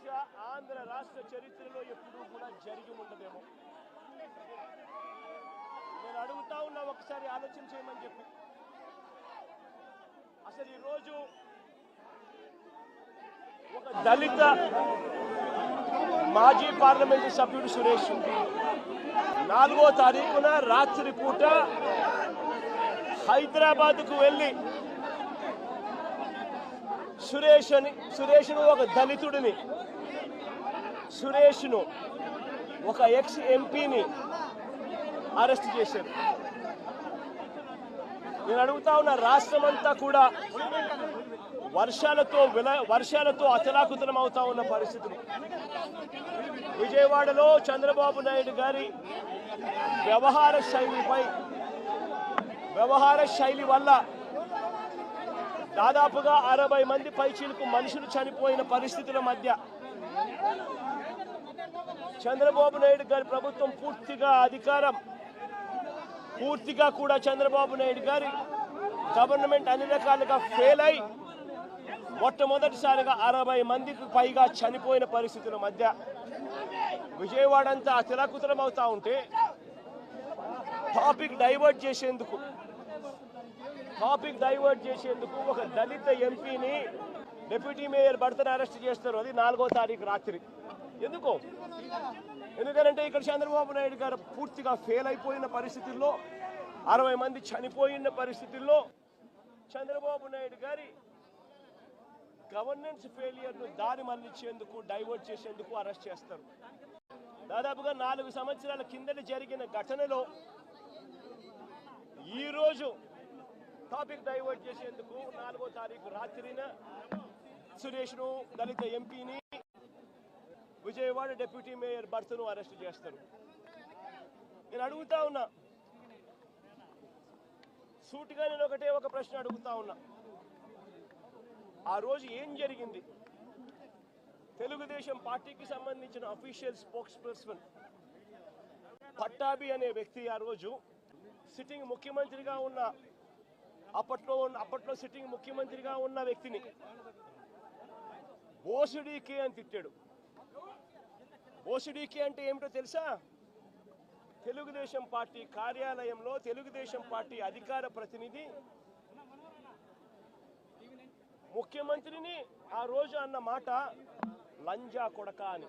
బహుశా ఆంధ్ర రాష్ట్ర చరిత్రలో ఎప్పుడూ కూడా జరిగి ఉండదేమో. నేను అడుగుతా ఉన్నా ఒకసారి ఆలోచన చేయమని చెప్పి. అసలు ఈరోజు ఒక దళిత మాజీ పార్లమెంటు సభ్యుడు సురేష్ నాలుగో తారీఖున రాత్రి పూట హైదరాబాద్కు వెళ్ళి సురేష్ అని సురేష్ను ఒక దళితుడిని. సురేష్ను ఒక ఎక్స్ ఎంపీని అరెస్ట్ చేశారు. నేను అడుగుతా ఉన్న రాష్ట్రం అంతా కూడా వర్షాలతో విల వర్షాలతో అతలాకుతలం అవుతా ఉన్న పరిస్థితులు విజయవాడలో చంద్రబాబు నాయుడు గారి వ్యవహార శైలిపై వ్యవహార శైలి వల్ల దాదాపుగా అరవై మంది పైచీలకు మనుషులు చనిపోయిన పరిస్థితుల మధ్య చంద్రబాబు నాయుడు గారి ప్రభుత్వం పూర్తిగా అధికారం పూర్తిగా కూడా చంద్రబాబు నాయుడు గారి గవర్నమెంట్ అన్ని రకాలుగా ఫెయిల్ అయి మొట్టమొదటిసారిగా అరవై మందికి పైగా చనిపోయిన పరిస్థితుల మధ్య విజయవాడ అంతా అతిరకుతలం అవుతా ఉంటే టాపిక్ డైవర్ట్ చేసేందుకు టాపిక్ డైవర్ట్ చేసేందుకు ఒక దళిత ఎంపీని డిప్యూటీ మేయర్ భర్తను అరెస్ట్ చేస్తారు. అది నాలుగో తారీఖు రాత్రి. ఎందుకో? ఎందుకంటే ఇక్కడ చంద్రబాబు నాయుడు గారు పూర్తిగా ఫెయిల్ అయిపోయిన పరిస్థితుల్లో అరవై మంది చనిపోయిన పరిస్థితుల్లో చంద్రబాబు నాయుడు గారి గవర్నెన్స్ ఫెయిలియర్ను దారి మళ్ళించేందుకు డైవర్ట్ చేసేందుకు అరెస్ట్ చేస్తారు. దాదాపుగా నాలుగు సంవత్సరాల కిందట జరిగిన ఘటనలో ఈరోజు టాపిక్ డైవర్ట్ చేసేందుకు నాలుగో తారీఖు రాత్రిన సురేష్ను దళిత ఎంపీని విజయవాడ డిప్యూటీ మేయర్ భర్తను అరెస్ట్ చేస్తారు. నేను అడుగుతా ఉన్నా. సూటిగా నేను ఒకటే ఒక ప్రశ్న అడుగుతా ఉన్నా. ఆ రోజు ఏం జరిగింది? తెలుగుదేశం పార్టీకి సంబంధించిన అఫీషియల్ స్పోక్స్ పర్సన్ పట్టాభి అనే వ్యక్తి ఆ రోజు సిట్టింగ్ ముఖ్యమంత్రిగా ఉన్న అప్పట్లో ఉన్న అప్పట్లో సిట్టింగ్ ముఖ్యమంత్రిగా ఉన్న వ్యక్తిని. బోసుడీకే అని తిట్టాడు. బోసుడీకే అంటే ఏమిటో తెలుసా? తెలుగుదేశం పార్టీ కార్యాలయంలో తెలుగుదేశం పార్టీ అధికార ప్రతినిధి ముఖ్యమంత్రిని ఆ రోజు అన్న మాట లంజా కొడక అని.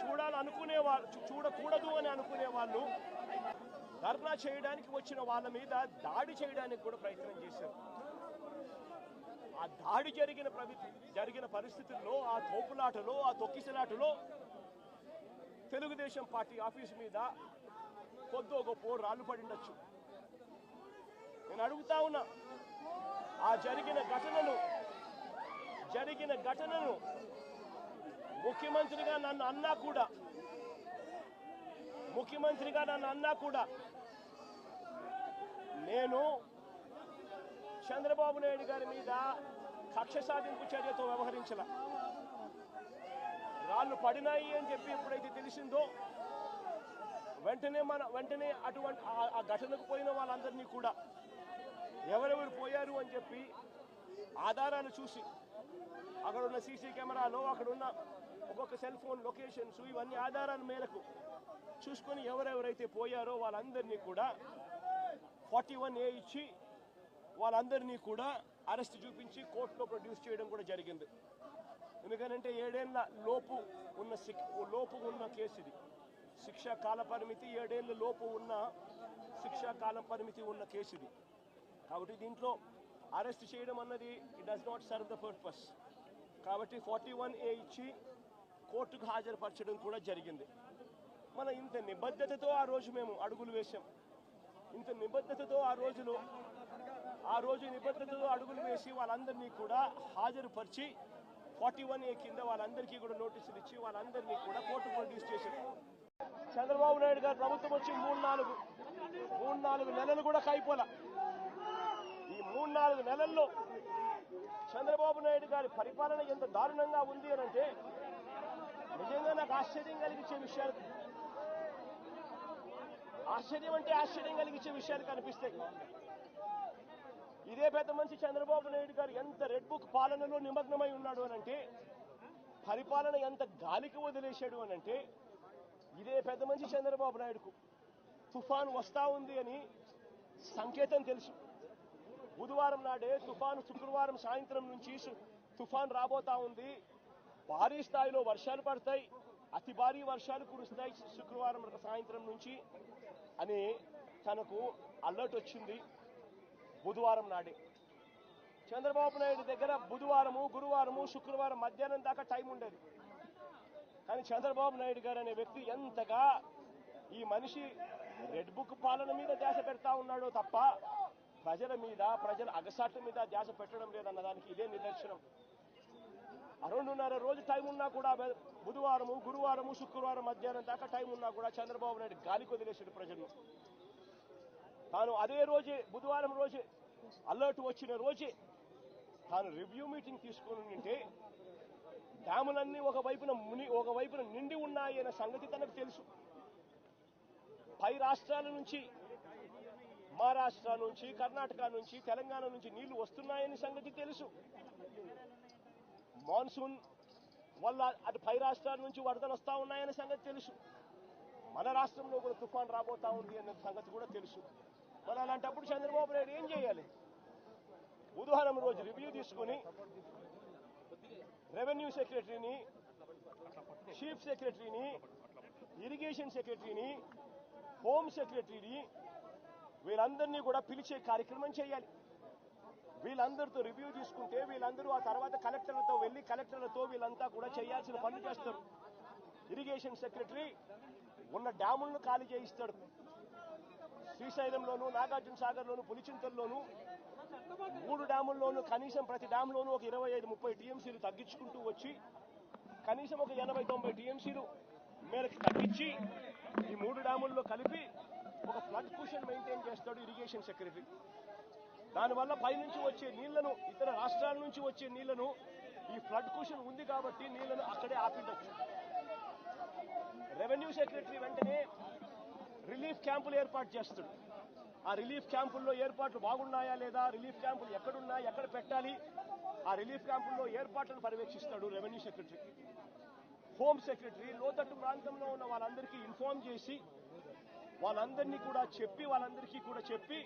చూడాలనుకునే వాళ్ళు చూడకూడదు అని అనుకునే వాళ్ళు ధర్నా చేయడానికి వచ్చిన వాళ్ళ మీద దాడి చేయడానికి కూడా ప్రయత్నం చేశారు. ఆ దాడి జరిగిన జరిగిన పరిస్థితుల్లో ఆ తోపులాటలో ఆ తొక్కిసలాటలో తెలుగుదేశం పార్టీ ఆఫీస్ మీద కొద్దో గొప్ప రాళ్ళు పడిండొచ్చు నేను అడుగుతా ఉన్నా ఆ జరిగిన ఘటనను జరిగిన ఘటనను ముఖ్యమంత్రిగా నన్ను అన్నా కూడా. ముఖ్యమంత్రిగా నన్ను అన్నా కూడా. నేను చంద్రబాబు నాయుడు గారి మీద కక్ష సాధింపు చర్యతో వ్యవహరించాల. రాళ్ళు పడినాయి అని చెప్పి ఎప్పుడైతే తెలిసిందో వెంటనే మన వెంటనే అటువంటి ఆ- ఆ ఘటనకు పోయిన వాళ్ళందరినీ కూడా ఎవరెవరు పోయారు అని చెప్పి ఆధారాలు చూసి అక్కడ ఉన్న సీసీ కెమెరాలో అక్కడ ఉన్న ఒక్కొక్క సెల్ ఫోన్ లొకేషన్స్ ఇవన్నీ ఆధారాల మేరకు చూసుకొని ఎవరెవరైతే పోయారో వాళ్ళందరినీ కూడా ఫార్టీ వన్ ఏ ఇచ్చి వాళ్ళందరినీ కూడా అరెస్ట్ చూపించి కోర్టులో ప్రొడ్యూస్ చేయడం కూడా జరిగింది. ఎందుకనంటే ఏడేళ్ళ లోపు ఉన్న శిక్ లోపు ఉన్న కేసు ఇది శిక్షా కాల పరిమితి ఏడేళ్ళ లోపు ఉన్న శిక్షా కాల పరిమితి ఉన్న కేసు ఇది కాబట్టి దీంట్లో అరెస్ట్ చేయడం అన్నది it does not serve the purpose కాబట్టి ఫార్టీ వన్ ఏ ఇచ్చి కోర్టుకు హాజరుపరచడం కూడా జరిగింది. మన ఇంత నిబద్ధతతో ఆ రోజు మేము అడుగులు వేశాం. ఇంత నిబద్ధతతో ఆ రోజులో ఆ రోజు నిబద్ధతతో అడుగులు వేసి వాళ్ళందరినీ కూడా హాజరుపరిచి ఫార్టీ వన్ ఏ కింద వాళ్ళందరికీ కూడా నోటీసులు ఇచ్చి వాళ్ళందరినీ కూడా కోర్టు ప్రొడ్యూస్ చేశారు చంద్రబాబు నాయుడు గారు ప్రభుత్వం వచ్చి మూడు నాలుగు మూడు నాలుగు నెలలు కూడా కాయిపోలా ఈ మూడు నాలుగు నెలల్లో చంద్రబాబు నాయుడు గారి పరిపాలన ఎంత దారుణంగా ఉంది అనంటే అంటే నిజంగా నాకు ఆశ్చర్యం కలిగించే విషయాలు. ఆశ్చర్యం అంటే ఆశ్చర్యం కలిగించే విషయాలు కనిపిస్తాయి. ఇదే పెద్ద మనిషి చంద్రబాబు నాయుడు గారు ఎంత రెడ్ బుక్ పాలనలో నిమగ్నమై ఉన్నాడు అని అంటే పరిపాలన ఎంత గాలికి వదిలేశాడు అని అంటే ఇదే పెద్ద మనిషి చంద్రబాబు నాయుడుకు తుఫాను వస్తా ఉంది అని సంకేతం తెలుసు. బుధవారం నాడే తుఫాను శుక్రవారం సాయంత్రం నుంచి తుఫాన్ రాబోతా ఉంది. భారీ స్థాయిలో వర్షాలు పడతాయి. అతి భారీ వర్షాలు కురుస్తాయి శుక్రవారం సాయంత్రం నుంచి అని తనకు అలర్ట్ వచ్చింది బుధవారం నాడే. చంద్రబాబు నాయుడు దగ్గర బుధవారము గురువారము శుక్రవారం మధ్యాహ్నం దాకా టైం ఉండేది. కానీ చంద్రబాబు నాయుడు గారు అనే వ్యక్తి ఎంతగా ఈ మనిషి రెడ్ బుక్ పాలన మీద ధ్యాస పెడతా ఉన్నాడో తప్ప ప్రజల మీద ప్రజల అగసాట్ల మీద ధ్యాస పెట్టడం లేదన్న దానికి ఇదే నిదర్శనం. రెండున్నర రోజు టైం ఉన్నా కూడా బుధవారము గురువారము శుక్రవారం మధ్యాహ్నం దాకా టైం ఉన్నా కూడా చంద్రబాబు నాయుడు గాలికి వదిలేసాడు ప్రజలను తాను అదే రోజే బుధవారం రోజే అలర్ట్ వచ్చిన రోజే తాను రివ్యూ మీటింగ్ తీసుకుని ఉంటే డ్యాములన్నీ ఒక వైపున ముని ఒక వైపున నిండి ఉన్నాయి అనే సంగతి తనకు తెలుసు. పై రాష్ట్రాల నుంచి మహారాష్ట్ర నుంచి కర్ణాటక నుంచి తెలంగాణ నుంచి నీళ్ళు వస్తున్నాయని సంగతి తెలుసు. మాన్సూన్ వల్ల అటు పై రాష్ట్రాల నుంచి వరదలు వస్తా ఉన్నాయనే సంగతి తెలుసు. మన రాష్ట్రంలో కూడా తుఫాన్ రాబోతా ఉంది అనే సంగతి కూడా తెలుసు. మరి అలాంటప్పుడు చంద్రబాబు నాయుడు ఏం చేయాలి? బుధవారం రోజు రివ్యూ తీసుకుని రెవెన్యూ సెక్రటరీని చీఫ్ సెక్రటరీని ఇరిగేషన్ సెక్రటరీని హోమ్ సెక్రటరీని వీళ్ళందరినీ కూడా పిలిచే కార్యక్రమం చేయాలి. వీళ్ళందరితో రివ్యూ తీసుకుంటే వీళ్ళందరూ ఆ తర్వాత కలెక్టర్లతో వెళ్ళి కలెక్టర్లతో వీళ్ళంతా కూడా చేయాల్సిన పనులు చేస్తారు. ఇరిగేషన్ సెక్రటరీ ఉన్న డ్యాములను ఖాళీ చేయిస్తాడు. శ్రీశైలంలోను నాగార్జున సాగర్లోను పులిచింతల్లోను మూడు డ్యాముల్లోనూ కనీసం ప్రతి డ్యామ్లోనూ ఒక ఇరవై ఐదు ముప్పై టీఎంసీలు తగ్గించుకుంటూ వచ్చి కనీసం ఒక ఎనభై తొంభై టీఎంసీలు మేరకు తగ్గించి ఈ మూడు డ్యాముల్లో కలిపి ఒక ఫ్లడ్ కుషన్ మెయింటైన్ చేస్తాడు ఇరిగేషన్ సెక్రటరీ. దానివల్ల పైనుంచి వచ్చే నీళ్ళను ఇతర రాష్ట్రాల నుంచి వచ్చే నీళ్ళను ఈ ఫ్లడ్ కుషన్ ఉంది కాబట్టి నీళ్ళను అక్కడే ఆపిండొచ్చు. రెవెన్యూ సెక్రటరీ వెంటనే రిలీఫ్ క్యాంపులు ఏర్పాటు చేస్తాడు. ఆ రిలీఫ్ క్యాంపుల్లో ఏర్పాట్లు బాగున్నాయా లేదా రిలీఫ్ క్యాంపులు ఎక్కడున్నా ఎక్కడ పెట్టాలి ఆ రిలీఫ్ క్యాంపుల్లో ఏర్పాట్లను పర్యవేక్షిస్తాడు రెవెన్యూ సెక్రటరీ. హోమ్ సెక్రటరీ లోతట్టు ప్రాంతంలో ఉన్న వాళ్ళందరికీ ఇన్ఫార్మ్ చేసి వాళ్ళందరినీ కూడా చెప్పి వాళ్ళందరికీ కూడా చెప్పి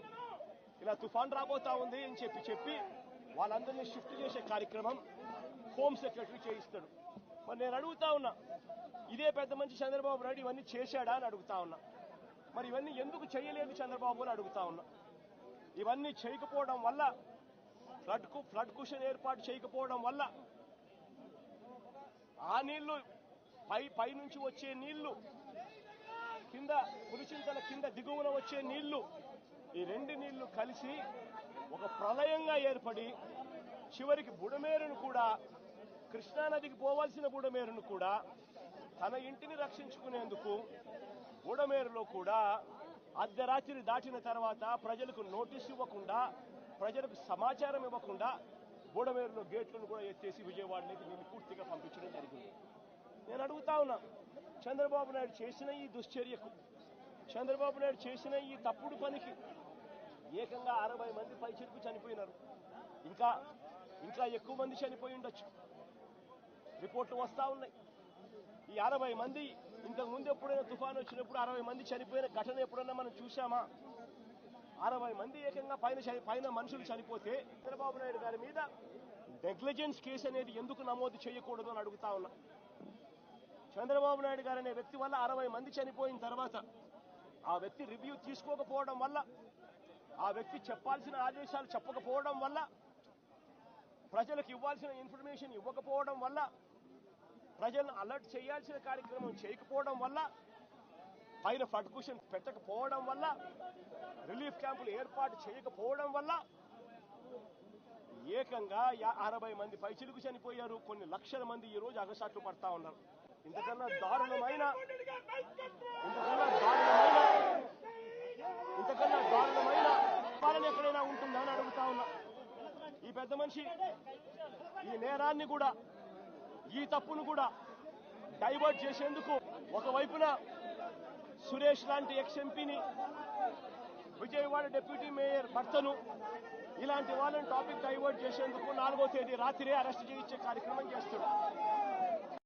ఇలా తుఫాన్ రాబోతా ఉంది అని చెప్పి చెప్పి వాళ్ళందరినీ షిఫ్ట్ చేసే కార్యక్రమం హోమ్ సెక్రటరీ చేయిస్తాడు. మరి నేను అడుగుతా ఉన్నా ఇదే పెద్ద మంచి చంద్రబాబు నాయుడు ఇవన్నీ చేశాడా అని అడుగుతా ఉన్నా. మరి ఇవన్నీ ఎందుకు చేయలేదు చంద్రబాబు అని అడుగుతా ఉన్నా. ఇవన్నీ చేయకపోవడం వల్ల ఫ్లడ్కు ఫ్లడ్ కుషన్ ఏర్పాటు చేయకపోవడం వల్ల ఆ నీళ్ళు పై పై నుంచి వచ్చే నీళ్ళు కింద పులిచింతల కింద దిగువన వచ్చే నీళ్ళు ఈ రెండు నీళ్ళు కలిసి ఒక ప్రళయంగా ఏర్పడి చివరికి బుడమేరును కూడా కృష్ణానదికి పోవాల్సిన బుడమేరును కూడా తన ఇంటిని రక్షించుకునేందుకు బుడమేరులో కూడా అర్ధరాత్రి దాటిన తర్వాత ప్రజలకు నోటీస్ ఇవ్వకుండా ప్రజలకు సమాచారం ఇవ్వకుండా బుడమేరులో గేట్లను కూడా ఎత్తేసి విజయవాడలోకి దీన్ని పూర్తిగా పంపించడం జరిగింది. నేను అడుగుతా ఉన్నా చంద్రబాబు నాయుడు చేసిన ఈ దుశ్చర్యకు చంద్రబాబు నాయుడు చేసిన ఈ తప్పుడు పనికి ఏకంగా అరవై మంది పైచిరుకు చనిపోయినారు. ఇంకా ఇంకా ఎక్కువ మంది చనిపోయి ఉండొచ్చు. రిపోర్ట్లు వస్తా ఉన్నాయి. ఈ అరవై మంది ఇంతకు ముందు ఎప్పుడైనా తుఫాన్ వచ్చినప్పుడు అరవై మంది చనిపోయిన ఘటన ఎప్పుడైనా మనం చూసామా అరవై మంది ఏకంగా పైన పైన మనుషులు చనిపోతే చంద్రబాబు నాయుడు గారి మీద నెగ్లిజెన్స్ కేసు అనేది ఎందుకు నమోదు చేయకూడదు అని అడుగుతా ఉన్నా. చంద్రబాబు నాయుడు గారు అనే వ్యక్తి వల్ల అరవై మంది చనిపోయిన తర్వాత ఆ వ్యక్తి రివ్యూ తీసుకోకపోవడం వల్ల ఆ వ్యక్తి చెప్పాల్సిన ఆదేశాలు చెప్పకపోవడం వల్ల ప్రజలకు ఇవ్వాల్సిన ఇన్ఫర్మేషన్ ఇవ్వకపోవడం వల్ల ప్రజలను అలర్ట్ చేయాల్సిన కార్యక్రమం చేయకపోవడం వల్ల పైన ఫ్లడ్ కుషన్ పెట్టకపోవడం వల్ల రిలీఫ్ క్యాంపులు ఏర్పాటు చేయకపోవడం వల్ల ఏకంగా యా- అరవై మంది పైచిలుకు చనిపోయారు కొన్ని లక్షల మంది ఈ రోజు అగసాట్లు పడతా ఉన్నారు. ఇంతకన్నా దారుణమైన ఇంతకన్నా దారుణమైన ఇంతకన్నా దారుణమైన పాలన ఎక్కడైనా ఉంటుందా అని అడుగుతా ఉన్నా. ఈ పెద్ద మనిషి ఈ నేరాన్ని కూడా ఈ తప్పును కూడా డైవర్ట్ చేసేందుకు ఒకవైపున సురేష్ లాంటి ఎక్స్ ఎంపీని విజయవాడ డిప్యూటీ మేయర్ భర్తను ఇలాంటి వాళ్ళని టాపిక్ డైవర్ట్ చేసేందుకు నాలుగో తేదీ రాత్రే అరెస్ట్ చేయించే కార్యక్రమం చేస్తున్నాడు.